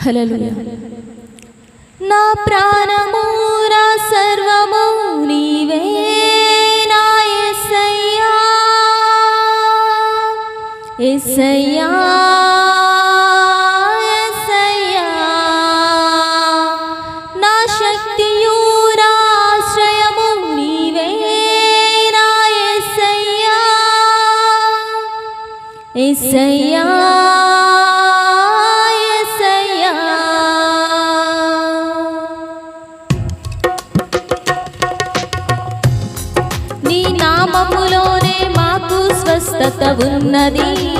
Hello నా ప్రాణము నా సర్వము నీవే నాయసయ్యా ఎస్ స్వస్థత ఉన్నది.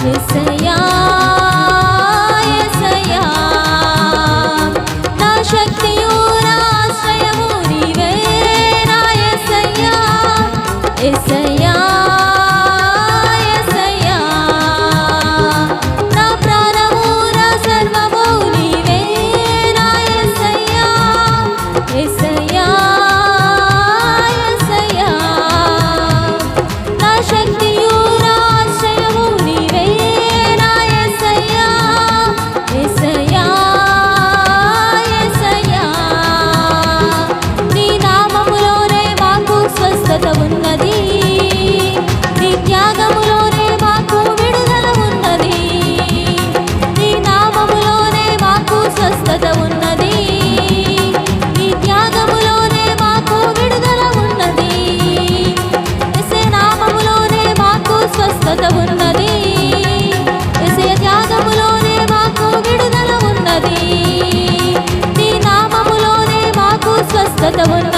crescer. స్వస్థత ఉన్నది